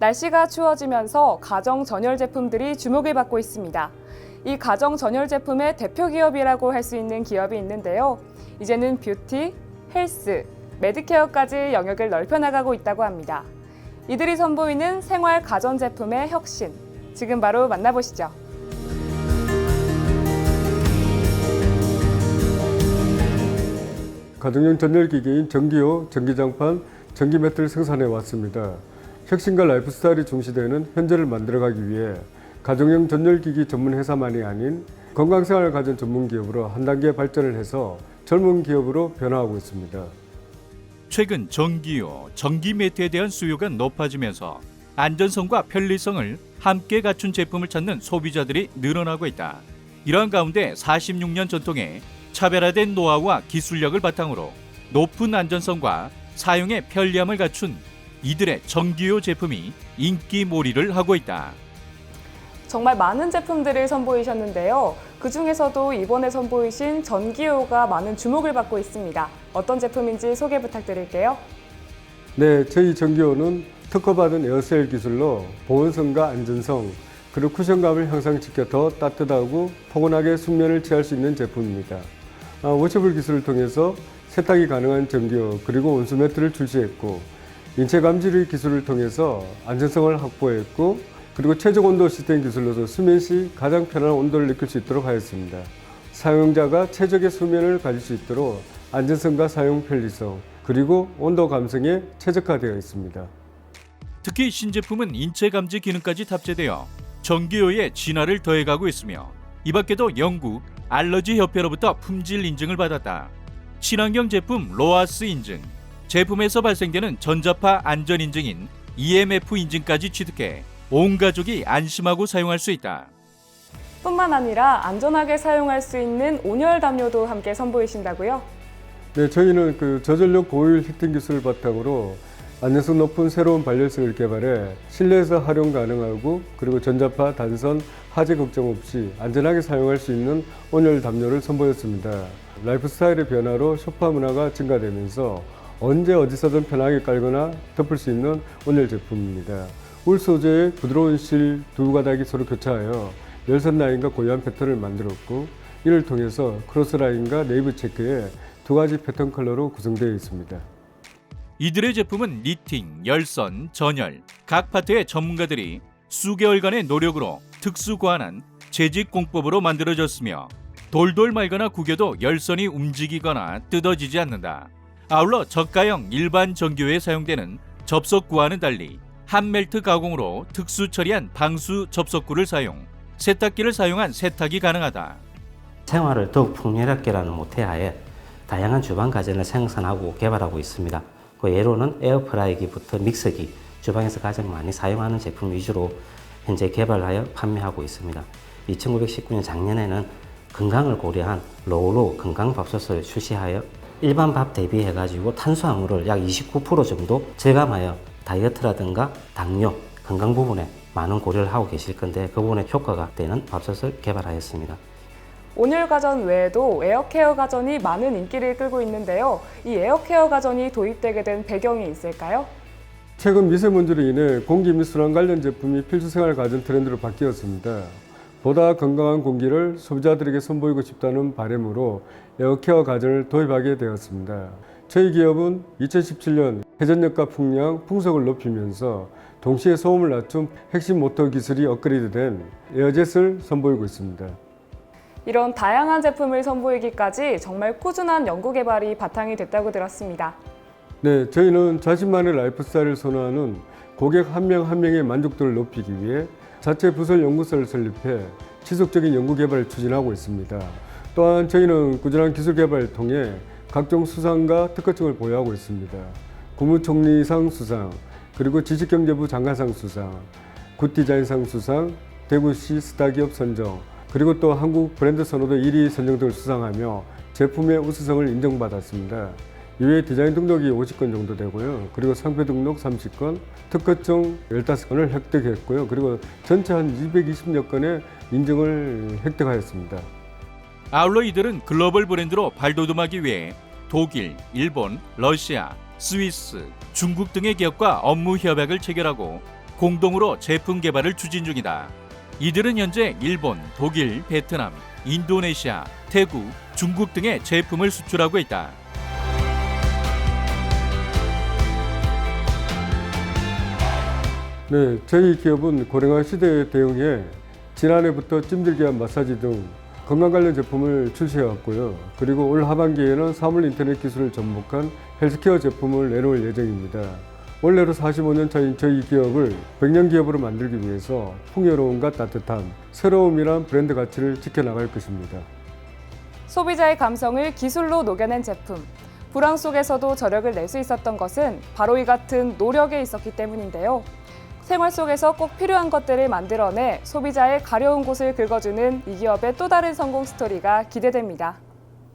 날씨가 추워지면서 가정 전열 제품들이 주목을 받고 있습니다. 이 가정 전열 제품의 대표 기업이라고 할 수 있는 기업이 있는데요. 이제는 뷰티, 헬스, 매드케어까지 영역을 넓혀 나가고 있다고 합니다. 이들이 선보이는 생활 가전 제품의 혁신. 지금 바로 만나보시죠. 가정용 전열기기인 전기요, 전기장판, 전기매트를 생산해 왔습니다. 혁신과 라이프스타일이 중시되는 현재를 만들어가기 위해 가정용 전열기기 전문 회사만이 아닌 건강생활 가전 전문 기업으로 한 단계 발전을 해서 젊은 기업으로 변화하고 있습니다. 최근 전기요, 전기 매트에 대한 수요가 높아지면서 안전성과 편리성을 함께 갖춘 제품을 찾는 소비자들이 늘어나고 있다. 이러한 가운데 46년 전통의 차별화된 노하우와 기술력을 바탕으로 높은 안전성과 사용의 편리함을 갖춘 이들의 전기요 제품이 인기몰이를 하고 있다. 정말 많은 제품들을 선보이셨는데요. 그 중에서도 이번에 선보이신 전기요가 많은 주목을 받고 있습니다. 어떤 제품인지 소개 부탁드릴게요. 네, 저희 전기요는 특허받은 에어셀 기술로 보온성과 안전성, 그리고 쿠션감을 향상시켜 더 따뜻하고 포근하게 숙면을 취할 수 있는 제품입니다. 아, 워셔블 기술을 통해서 세탁이 가능한 전기요, 그리고 온수 매트를 출시했고, 인체 감지류 기술을 통해서 안전성을 확보했고, 그리고 최적 온도 시스템 기술로서 수면 시 가장 편안한 온도를 느낄 수 있도록 하였습니다. 사용자가 최적의 수면을 가질 수 있도록 안전성과 사용 편리성, 그리고 온도 감성에 최적화되어 있습니다. 특히 신제품은 인체 감지 기능까지 탑재되어 전기요의 진화를 더해가고 있으며 이 밖에도 영국 알러지 협회로부터 품질 인증을 받았다. 친환경 제품 로아스 인증, 제품에서 발생되는 전자파 안전 인증인 EMF 인증까지 취득해 온 가족이 안심하고 사용할 수 있다. 뿐만 아니라 안전하게 사용할 수 있는 온열 담요도 함께 선보이신다고요? 네, 저희는 그 저전력 고효율 히팅 기술을 바탕으로 안전성 높은 새로운 발열성을 개발해 실내에서 활용 가능하고 그리고 전자파, 단선, 화재 걱정 없이 안전하게 사용할 수 있는 온열 담요를 선보였습니다. 라이프 스타일의 변화로 소파 문화가 증가되면서 언제 어디서든 편하게 깔거나 덮을 수 있는 온열 제품입니다. 울 소재의 부드러운 실 두 가닥이 서로 교차하여 열선 라인과 고유한 패턴을 만들었고 이를 통해서 크로스 라인과 네이브 체크에 두 가지 패턴 컬러로 구성되어 있습니다. 이들의 제품은 니팅, 열선, 전열 각 파트의 전문가들이 수개월간의 노력으로 특수 고안한 재직 공법으로 만들어졌으며 돌돌 말거나 구겨도 열선이 움직이거나 뜯어지지 않는다. 아울러 저가형 일반 전기요에 사용되는 접속구와는 달리 한멜트 가공으로 특수 처리한 방수 접속구를 사용, 세탁기를 사용한 세탁이 가능하다. 생활을 더욱 풍요롭게라는 모태하에 다양한 주방 가전을 생산하고 개발하고 있습니다. 그 예로는 에어프라이기부터 믹서기, 주방에서 가장 많이 사용하는 제품 위주로 현재 개발하여 판매하고 있습니다. 2919년 작년에는 건강을 고려한 로우로 건강밥솥을 출시하여 일반 밥 대비해 가지고 탄수화물을 약 29% 정도 절감하여 다이어트라든가 당뇨, 건강 부분에 많은 고려를 하고 계실 건데 그 부분에 효과가 되는 밥솥을 개발하였습니다. 온열 가전 외에도 에어케어 가전이 많은 인기를 끌고 있는데요. 이 에어케어 가전이 도입되게 된 배경이 있을까요? 최근 미세먼지로 인해 공기 미술환 관련 제품이 필수 생활 가전 트렌드로 바뀌었습니다. 보다 건강한 공기를 소비자들에게 선보이고 싶다는 바람으로 에어케어 가전을 도입하게 되었습니다. 저희 기업은 2017년 회전력과 풍량, 풍속을 높이면서 동시에 소음을 낮춘 핵심 모터 기술이 업그레이드된 에어젯을 선보이고 있습니다. 이런 다양한 제품을 선보이기까지 정말 꾸준한 연구 개발이 바탕이 됐다고 들었습니다. 네, 저희는 자신만의 라이프 스타일을 선호하는 고객 한 명 한 명의 만족도를 높이기 위해 자체 부설 연구소를 설립해 지속적인 연구 개발을 추진하고 있습니다. 또한 저희는 꾸준한 기술 개발을 통해 각종 수상과 특허증을 보유하고 있습니다. 국무총리상 수상, 그리고 지식경제부 장관상 수상, 굿디자인상 수상, 대구시 스타기업 선정, 그리고 또 한국 브랜드 선호도 1위 선정 등을 수상하며 제품의 우수성을 인정받았습니다. 이외에 디자인 등록이 50건 정도 되고요. 그리고 상표 등록 30건, 특허증 15건을 획득했고요. 그리고 전체 한 220여 건의 인증을 획득하였습니다. 아울러 이들은 글로벌 브랜드로 발돋움하기 위해 독일, 일본, 러시아, 스위스, 중국 등의 기업과 업무 협약을 체결하고 공동으로 제품 개발을 추진 중이다. 이들은 현재 일본, 독일, 베트남, 인도네시아, 태국, 중국 등의 제품을 수출하고 있다. 네, 저희 기업은 고령화 시대에 대응해 지난해부터 찜질기와 마사지 등 건강 관련 제품을 출시해 왔고요. 그리고 올 하반기에는 사물 인터넷 기술을 접목한 헬스케어 제품을 내놓을 예정입니다. 원래로 45년 차인 저희 기업을 100년 기업으로 만들기 위해서 풍요로움과 따뜻함, 새로움이란 브랜드 가치를 지켜나갈 것입니다. 소비자의 감성을 기술로 녹여낸 제품. 불황 속에서도 저력을 낼 수 있었던 것은 바로 이 같은 노력에 있었기 때문인데요. 생활 속에서 꼭 필요한 것들을 만들어내 소비자의 가려운 곳을 긁어주는 이 기업의 또 다른 성공 스토리가 기대됩니다.